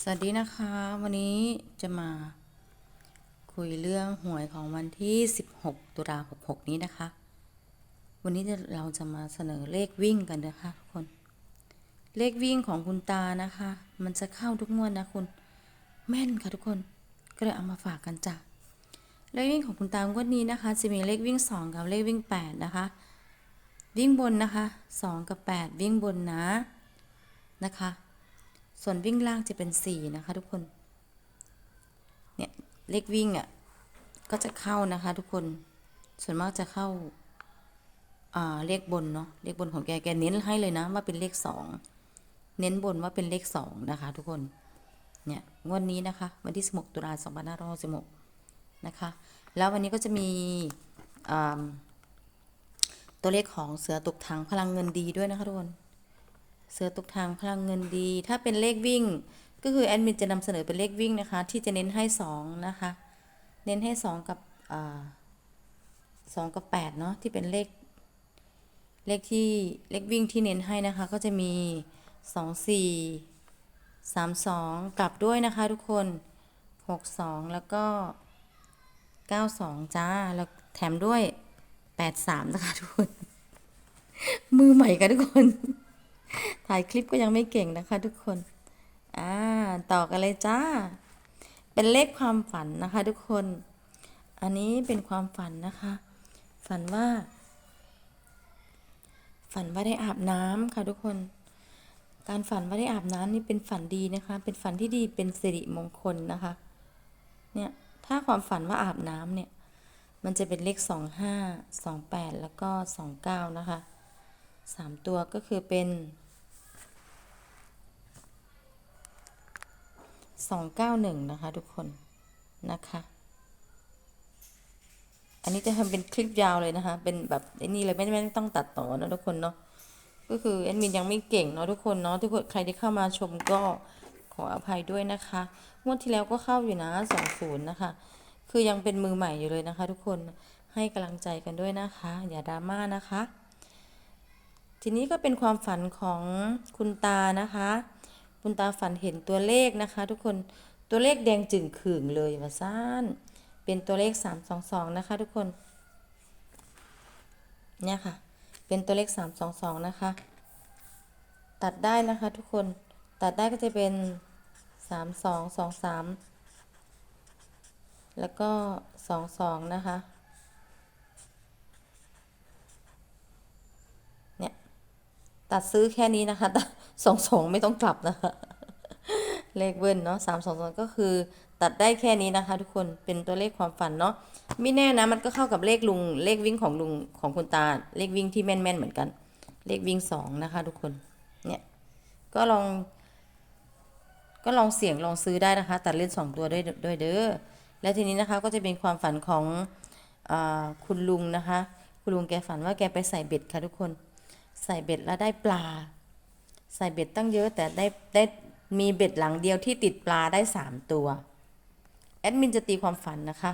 สวัสดีนะคะ วันนี้จะมาคุยเรื่องหวยของวันที่ 16 ตุลาคม6นี้นะคะ วันนี้เราจะมาเสนอเลขวิ่งกันนะคะทุกคน เลขวิ่งของคุณตานะคะ มันจะเข้าทุกงวดนะคุณแม่นค่ะทุกคนก็เลยเอามาฝากกันจ้ะเลขวิ่งของคุณตางวดนี้นะคะ จะมีเลขวิ่ง 2 กับเลขวิ่ง 8 นะคะ วิ่งบนนะคะ 2 กับ 8 วิ่งบนนะนะคะ ส่วนวิ่งล่างจะเป็น 4 นะคะ ทุกคน เนี่ยเลขวิ่งอะก็จะเข้านะคะ ทุกคน ส่วนมากจะเข้าอ่าเลขบนเนาะเลขบนของแกแกเน้นให้เลยนะว่าเป็นเลข 2 เน้นบนว่าเป็นเลข 2 นะคะ ทุกคน เนี่ยงวดนนี้นะคะ วันที่ 16 ตุลาคม2566นะคะ แล้ววันนี้ก็จะมีอ่าตัวเลขของเสือตกถังพลังเงินดีด้วยนะคะทุกคน เสือตกทางพลังเงินดี ถ้าเป็นเลขวิ่ง ก็คือแอดมินจะนำเสนอเป็นเลขวิ่งนะคะ ที่จะเน้นให้สองนะคะ เน้นให้สองกับสองกับแปดเนาะที่เป็นเลข เลขที่เลขวิ่งที่เน้นให้นะคะ ก็จะมีสองสี่สามสองกลับด้วยนะคะทุกคนหกสองแล้วก็เก้าสองจ้า แล้วแถมด้วยแปดสามนะคะทุกคน มือใหม่กันทุกคน ถ่ายคลิปก็ยังไม่เก่งนะคะทุกคน อ่า ต่อกันเลยจ้า เป็นเลขความฝันนะคะทุกคน อันนี้เป็นความฝันนะคะ ฝันว่า ฝันว่าได้อาบน้ำค่ะทุกคน การฝันว่าได้อาบน้ำนี่เป็นฝันดีนะคะ เป็นฝันที่ดีเป็นสิริมงคลนะคะ เนี่ย ถ้าความฝันว่าอาบน้ำเนี่ยมันจะเป็นเลขสองห้าสองแปดแล้วก็สองเก้านะคะสามตัวก็คือเป็น องเก้าหนึ่งนะคะทุกคนนะคะ อันนี้จะทำเป็นคลิปยาวเลยนะคะ เป็นแบบไอ้นี่เลยไม่ไม่ต้องตัดต่อนะทุกคนเนาะก็คือแอดมินยังไม่เก่งเนาะทุกคนเนาะทุกคนใครที่เข้ามาชมก็ขออภัยด้วยนะคะงวดที่แล้วก็เข้าอยู่นะสองศูนย์นะคะ คือยังเป็นมือใหม่อยู่เลยนะคะ ทุกคนให้กำลังใจกันด้วยนะคะ อย่าดราม่านะคะ ทีนี้ก็เป็นความฝันของคุณตานะคะ คุณตาฝันเห็นตัวเลขนะคะ ทุกคนตัวเลขแดงจึ่งขึงเลยว่าซ่านเป็นตัวเลข 322 นะคะ ทุกคน เนี่ยค่ะ เป็นตัวเลข 322 นะคะ ตัดได้นะคะ ทุกคน ตัดได้ก็จะเป็น 3223 แล้วก็ 22 นะคะ ตัดซื้อแค่นี้นะคะสองสองไม่ต้องกลับนะคะเลขเบิ้ลเนาะสามสองสองก็คือ ตัดได้แค่นี้นะคะ ทุกคนเป็นตัวเลขความฝันเนาะไม่แน่นะมันก็เข้ากับเลขลุงเลขวิ่งของลุงของคุณตาเลขวิ่งที่แม่นๆเหมือนกัน เลขวิ่งสองนะคะ ทุกคนเนี่ยก็ลองก็ลองเสี่ยงลองซื้อได้นะคะ ตัดเล่นสองตัวด้วยด้วยเด้อ และทีนี้นะคะก็จะเป็นความฝันของอคุณลุงนะคะ คุณลุงแกฝันว่าแกไปใส่เบ็ดค่ะทุกคน ใส่เบ็ดแล้วได้ปลา ใส่เบ็ดตั้งเยอะแต่ได้ได้มีเบ็ดหลังเดียวที่ติดปลาได้สามตัวแอดมินจะตีความฝันนะคะ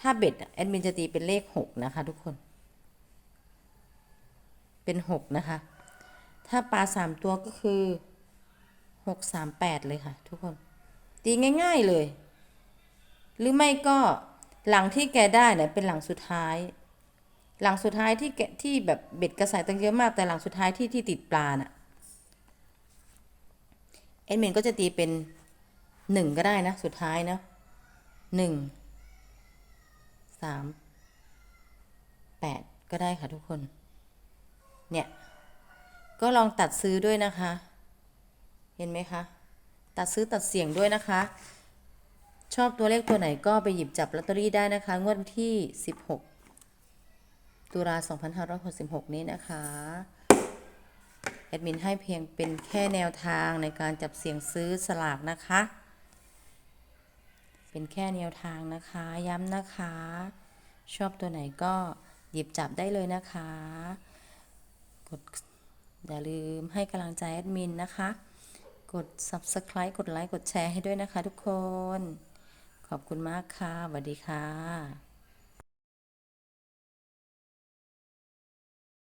ถ้าเบ็ดแอดมินจะตีเป็นเลขหกนะคะทุกคน เป็นหกนะคะ ถ้าปลาสามตัวก็คือหกสามแปดเลยค่ะ ทุกคน ตีง่าย ๆเลย หรือไม่ก็หลังที่แกได้เนี่ยเป็นหลังสุดท้าย หลังสุดท้ายที่แกที่แบบเบ็ดกระสายตั้งเยอะมากแต่หลังสุดท้ายที่ที่ติดปลาน่ะเอ็ดมินก็จะตีเป็นหนึ่งก็ได้นะ สุดท้ายนะหนึ่งสามแปดก็ได้ค่ะทุกคน เนี่ย ก็ลองตัดซื้อด้วยนะคะ เห็นไหมคะ ตัดซื้อตัดเสียงด้วยนะคะ ชอบตัวเลขตัวไหนก็ไปหยิบจับลอตเตอรี่ได้นะคะ งวดวันที่16 ตุลา 2566 นี้นะคะแอดมินให้เพียงเป็นแค่แนวทางในการจับเสี่ยงซื้อสลากนะคะ เป็นแค่แนวทางนะคะ ย้ำนะคะ ชอบตัวไหนก็หยิบจับได้เลยนะคะ กดอย่าลืมให้กำลังใจแอดมินนะคะ กด subscribe กดไลค์ กดแชร์ให้ด้วยนะคะทุกคน ขอบคุณมากค่ะสวัสดีค่ะ